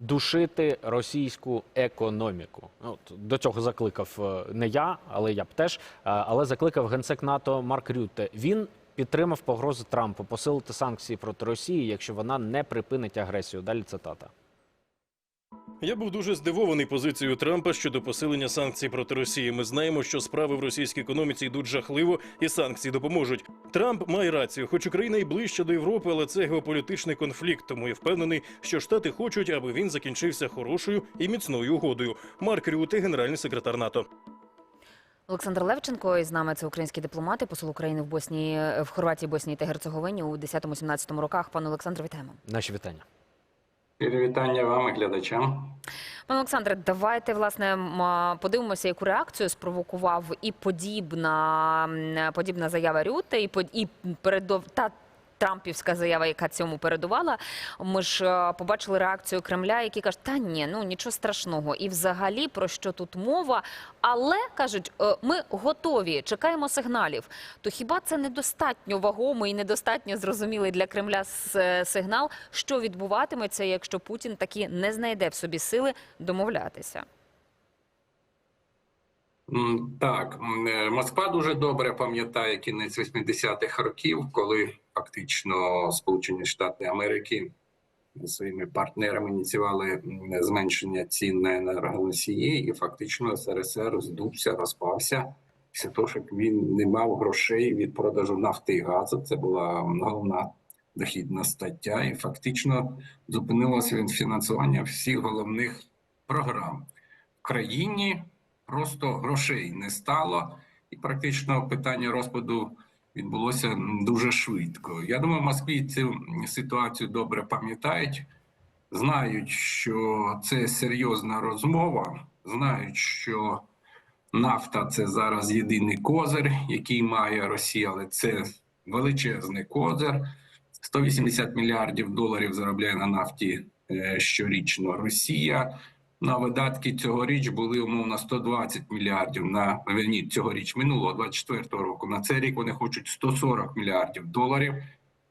душити російську економіку. Ну, От, до цього закликав е, не я, але я б теж. е, Але закликав генсек НАТО Марк Рютте. Він підтримав погрози Трампу посилити санкції проти Росії, якщо вона не припинить агресію. Далі цитата. Я був дуже здивований позицією Трампа щодо посилення санкцій проти Росії. Ми знаємо, що справи в російській економіці йдуть жахливо, і санкції допоможуть. Трамп має рацію, хоч Україна і ближче до Європи, але це геополітичний конфлікт. Тому я впевнений, що штати хочуть, аби він закінчився хорошою і міцною угодою. Марк Рюте, генеральний секретар НАТО. Олександр Левченко із нами це український дипломат і посол України в Боснії, в Хорватії, Боснії та Герцеговині у 10-17 роках. Пане Олександр, вітаємо. Наші вітання. Вітання вам і глядачам. Пане Олександре, давайте власне подивимося, яку реакцію спровокував і подібна подібна заява Рюте, і і передов та. Трампівська заява, яка цьому передувала. Ми ж е, побачили реакцію Кремля, який каже, та ні, ну нічого страшного. І взагалі про що тут мова? Але кажуть, е, ми готові, чекаємо сигналів. То хіба це недостатньо вагомий і недостатньо зрозумілий для Кремля е, сигнал, що відбуватиметься, якщо Путін таки не знайде в собі сили домовлятися? Так, Москва дуже добре пам'ятає кінець 80-х років, коли фактично Сполучені Штати Америки своїми партнерами ініціювали зменшення цін на енергоносії, і фактично СРСР здувся, розпався. Після того, щоб він не мав грошей від продажу нафти і газу, це була головна дохідна стаття, і фактично зупинилося він фінансування всіх головних програм в країні. Просто грошей не стало, і практично питання розпаду відбулося дуже швидко. Я думаю, в Москві цю ситуацію добре пам'ятають, знають, що це серйозна розмова, знають, що нафта це зараз єдиний козир, який має Росія, але це величезний козир. 180 мільярдів доларів заробляє на нафті е, щорічно Росія. На видатки цьогоріч були умовно 120 мільярдів на ні, цьогоріч минулого 24 року. На цей рік вони хочуть 140 мільярдів доларів.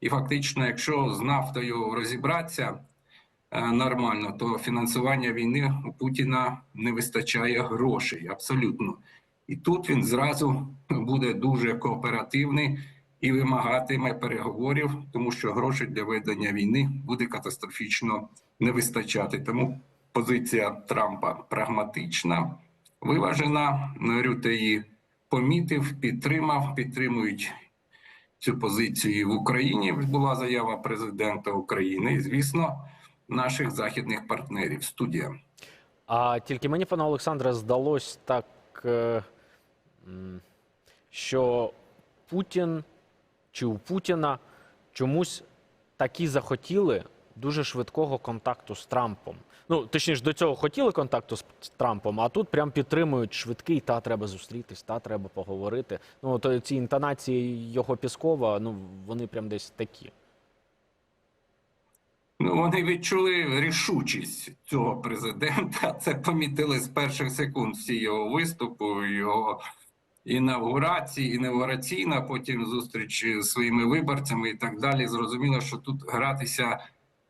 І фактично, якщо з нафтою розібратися е, нормально, то фінансування війни у Путіна не вистачає грошей абсолютно. І тут він зразу буде дуже кооперативний і вимагатиме переговорів, тому що грошей для ведення війни буде катастрофічно не вистачати. Тому позиція Трампа прагматична, виважена. Рюте її помітив, підтримав, підтримують цю позицію в Україні. Була заява президента України і, звісно, наших західних партнерів. Студія. А тільки мені, пане Олександре, здалось так, е, що Путін чи у Путіна чомусь такі захотіли дуже швидкого контакту з Трампом. Ну, точніше, до цього хотіли контакту з Трампом, а тут прям підтримують швидкий, та треба зустрітись, та треба поговорити. Ну, то ці інтонації його Піскова, ну вони прям десь такі. Ну, вони відчули рішучість цього президента. Це помітили з перших секунд всі його виступу, його інавгурації, інавгураційна, потім зустріч з своїми виборцями і так далі. Зрозуміло, що тут гратися,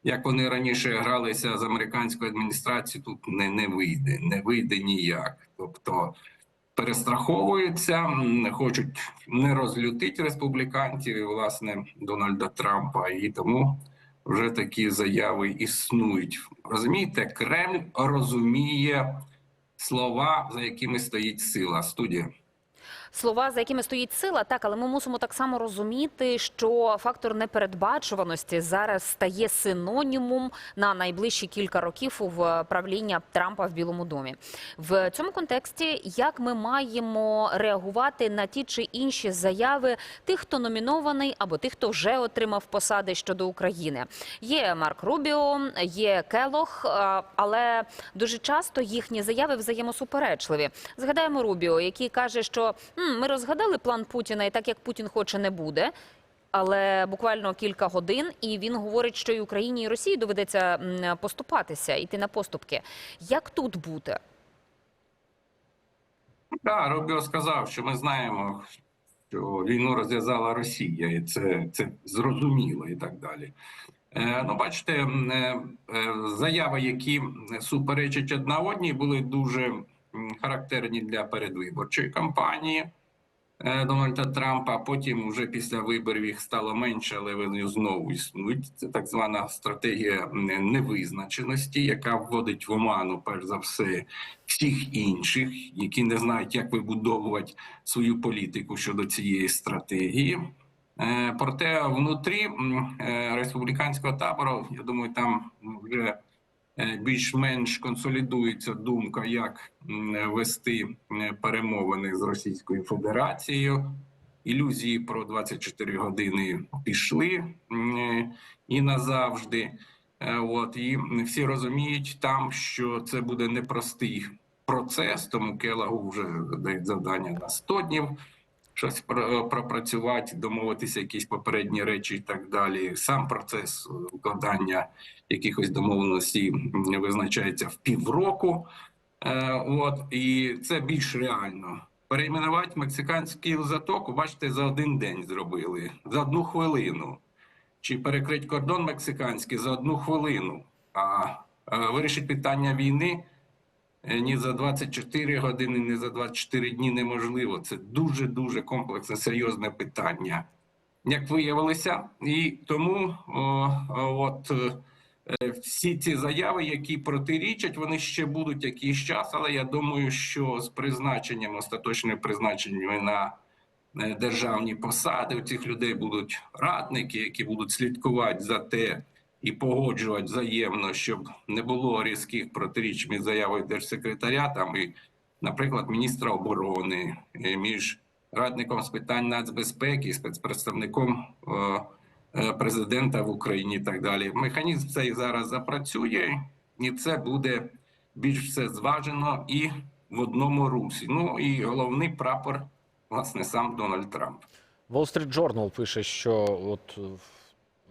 як вони раніше гралися з американською адміністрацією, тут не, не вийде, не вийде ніяк. Тобто перестраховуються, м, хочуть не розлютити республіканців, і, власне, Дональда Трампа, і тому вже такі заяви існують. Розумієте, Кремль розуміє слова, за якими стоїть сила. Студія. Слова, за якими стоїть сила, так, але ми мусимо так само розуміти, що фактор непередбачуваності зараз стає синонімом на найближчі кілька років в правління Трампа в Білому домі. В цьому контексті як ми маємо реагувати на ті чи інші заяви тих, хто номінований, або тих, хто вже отримав посади щодо України. Є Марк Рубіо, є Келох, але дуже часто їхні заяви взаємосуперечливі. Згадаємо Рубіо, який каже, що «М, ми розгадали план Путіна, і так як Путін хоче, не буде. Але буквально кілька годин, і він говорить, що і Україні і Росії доведеться поступатися, йти на поступки. Як тут бути? Так, Рубіо сказав, що ми знаємо, що війну розв'язала Росія, і це, це зрозуміло і так далі. Е, Ну, бачите, е, е, заяви, які суперечать одна одній, були дуже характерні для передвиборчої кампанії е, Дональда Трампа. Потім, вже після виборів, їх стало менше, але вони знову існують. Це так звана стратегія невизначеності, яка вводить в оману, перш за все, всіх інших, які не знають, як вибудовувати свою політику щодо цієї стратегії. Е, Проте внутрі е, республіканського табору, я думаю, там вже більш-менш консолідується думка, як вести е, перемовини з Російською Федерацією. Ілюзії про 24 години пішли е, і назавжди. Е, От і всі розуміють там, що це буде непростий процес, тому Келагу вже дають завдання на 100 днів щось пропрацювати, домовитися, якісь попередні речі і так далі. Сам процес укладання якихось домовленостей визначається в півроку. Е, От і це більш реально. Перейменувати мексиканську затоку, бачите, за один день зробили, за одну хвилину. Чи перекрити кордон мексиканський за одну хвилину. А е, вирішити питання війни Е, ні за 24 години, ні за 24 дні неможливо. Це дуже дуже комплексне, серйозне питання. Як виявилося, і тому о, от е, всі ці заяви, які протирічать, вони ще будуть якийсь час, але я думаю, що з призначенням, остаточним призначенням на е, державні посади у цих людей будуть радники, які будуть слідкувати за те, і погоджувати взаємно, щоб не було різких протиріч між заявою держсекретаря там і, наприклад, міністра оборони, е, між радником з питань нацбезпеки, спецпредставником е, е, президента в Україні і так далі. Механізм цей зараз запрацює, і це буде більш все зважено і в одному русі. Ну і головний прапор, власне, сам Дональд Трамп. Wall Street Journal пише, що от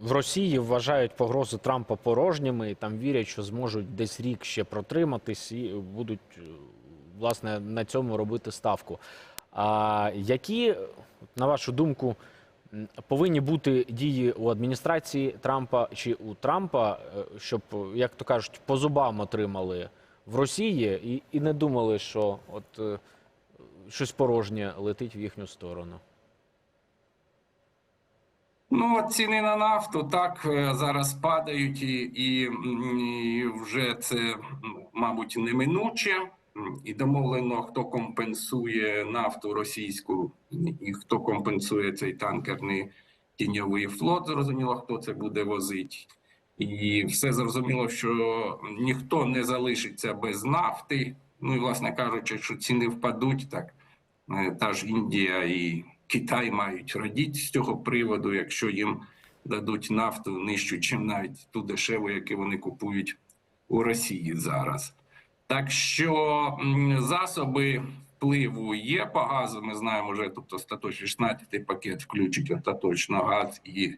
в Росії вважають погрози Трампа порожніми і там вірять, що зможуть десь рік ще протриматись і будуть е, власне на цьому робити ставку. А які, на вашу думку, повинні бути дії у адміністрації Трампа чи у Трампа, е, щоб, як то кажуть, по зубам отримали в Росії і, і не думали, що от е, щось порожнє летить в їхню сторону? Ну, ціни на нафту так е, зараз падають, і, і, вже це, мабуть, неминуче. І домовлено, хто компенсує нафту російську, і хто компенсує цей танкерний тіньовий флот. Зрозуміло, хто це буде возити. І все зрозуміло, що ніхто не залишиться без нафти. Ну і, власне кажучи, що ціни впадуть, так е, та ж Індія і Китай мають радіти з цього приводу, якщо їм дадуть нафту нижчу, чим навіть ту дешеву, яку вони купують у Росії зараз. Так що засоби впливу є по газу. Ми знаємо вже, тобто остаточно 16-й пакет включить остаточно газ і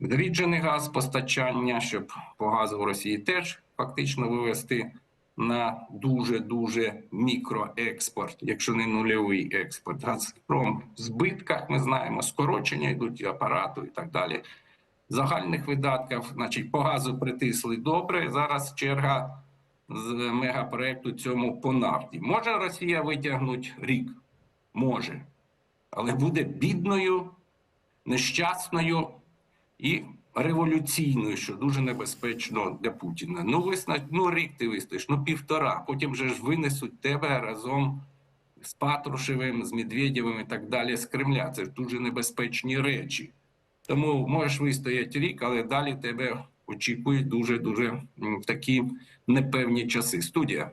зріджений газ постачання, щоб по газу в Росії теж фактично вивести на дуже дуже мікроекспорт, якщо не нульовий експорт. Газпром в збитках ми знаємо, скорочення йдуть апарату і так далі. Загальних видатків, значить, по газу притисли добре. Зараз черга з мегапроекту цьому по нафті. Може Росія витягнути рік? Може, але буде бідною, нещасною і революційною, що дуже небезпечно для Путіна. Ну, висна... ну рік ти вистоїш, ну півтора. Потім же ж винесуть тебе разом з Патрушевим, з Медведєвим і так далі з Кремля. Це ж дуже небезпечні речі. Тому можеш вистояти рік, але далі тебе очікують дуже дуже такі непевні часи. Студія.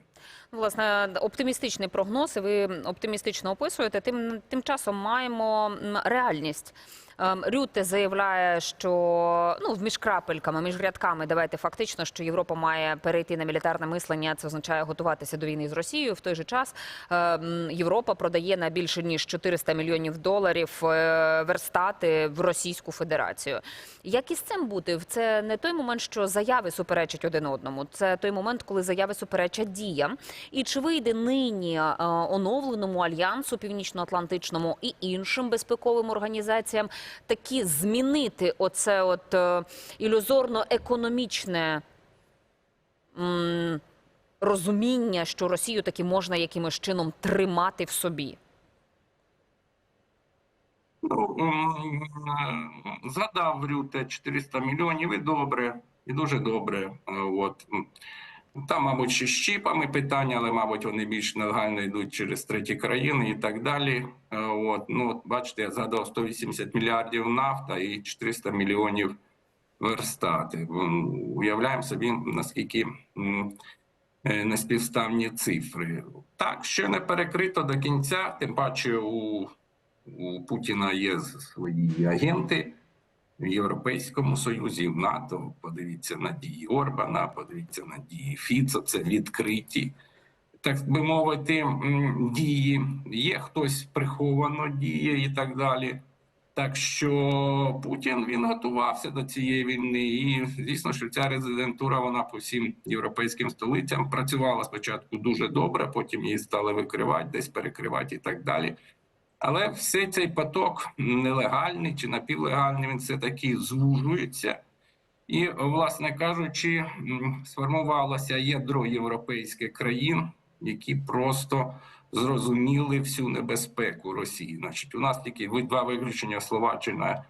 Власне, оптимістичний прогноз, і ви оптимістично описуєте. Тим тим часом маємо реальність. Ем, Рюте заявляє, що ну між крапельками, між рядками, давайте фактично, що Європа має перейти на мілітарне мислення. Це означає готуватися до війни з Росією. В той же час ем, Європа продає на більше ніж 400 мільйонів доларів е, верстати в Російську Федерацію. Як із цим бути? Це не той момент, що заяви суперечать один одному. Це той момент, коли заяви суперечать діям. І чи вийде нині е, оновленому альянсу північно-атлантичному і іншим безпековим організаціям таки змінити оце от е, ілюзорно-економічне розуміння, що Росію таки можна якимось чином тримати в собі? Ну, е, Рюте 400 мільйонів і добре, і дуже добре. Е, От. Там, мабуть, ще з чіпами питання, але, мабуть, вони більш нелегально йдуть через треті країни і так далі. Е, От. Ну, от, бачите, я згадав 180 мільярдів нафта і 400 мільйонів верстати. Уявляємо собі, наскільки е, неспівставні цифри. Так, ще не перекрито до кінця, тим паче у у Путіна є свої агенти в Європейському Союзі, в НАТО. Подивіться на дії Орбана, подивіться на дії Фіцо, це відкриті. Так би мовити, дії. Є хтось приховано діє і так далі. Так що Путін він готувався до цієї війни, і звісно, що ця резидентура вона по всім європейським столицям працювала спочатку дуже добре, потім її стали викривати, десь перекривати і так далі. Але все цей поток нелегальний чи напівлегальний, він все таки звужується. І, власне кажучи, сформувалося ядро європейських країн, які просто зрозуміли всю небезпеку Росії. Значить, у нас тільки два виключення Словаччина,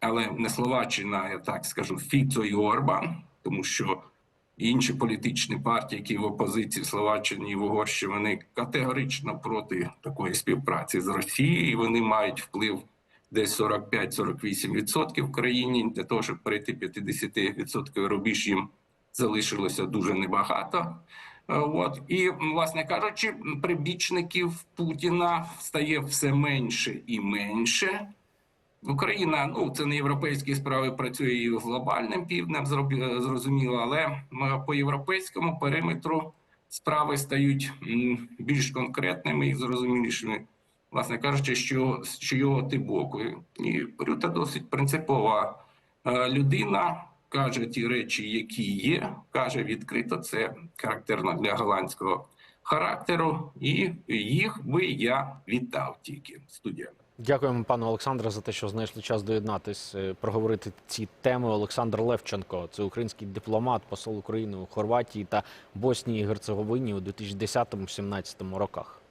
але не Словаччина, я так скажу, Фіцо і Орбан, тому що інші політичні партії, які в опозиції Словаччині і в Угорщині, вони категорично проти такої співпраці з Росією. і Вони мають вплив десь 45-48% в країні. Для того, щоб перейти 50% рубіж, їм залишилося дуже небагато. Е, От і власне кажучи, прибічників Путіна стає все менше і менше. Україна, ну це не європейські справи, працює і глобальним півднем, зроб- зрозуміло, але по європейському периметру справи стають більш конкретними і зрозумілішими, власне кажучи, що з чого ти боку. І Рюта досить принципова е, людина. Каже ті речі, які є, каже відкрито. Це характерно для голландського характеру, і їх би я вітав тільки студія. Дякуємо, пане Олександре, за те, що знайшли час доєднатись, е, проговорити ці теми. Олександр Левченко, це український дипломат, посол України у Хорватії та Боснії і Герцеговині у 2010-2017 роках.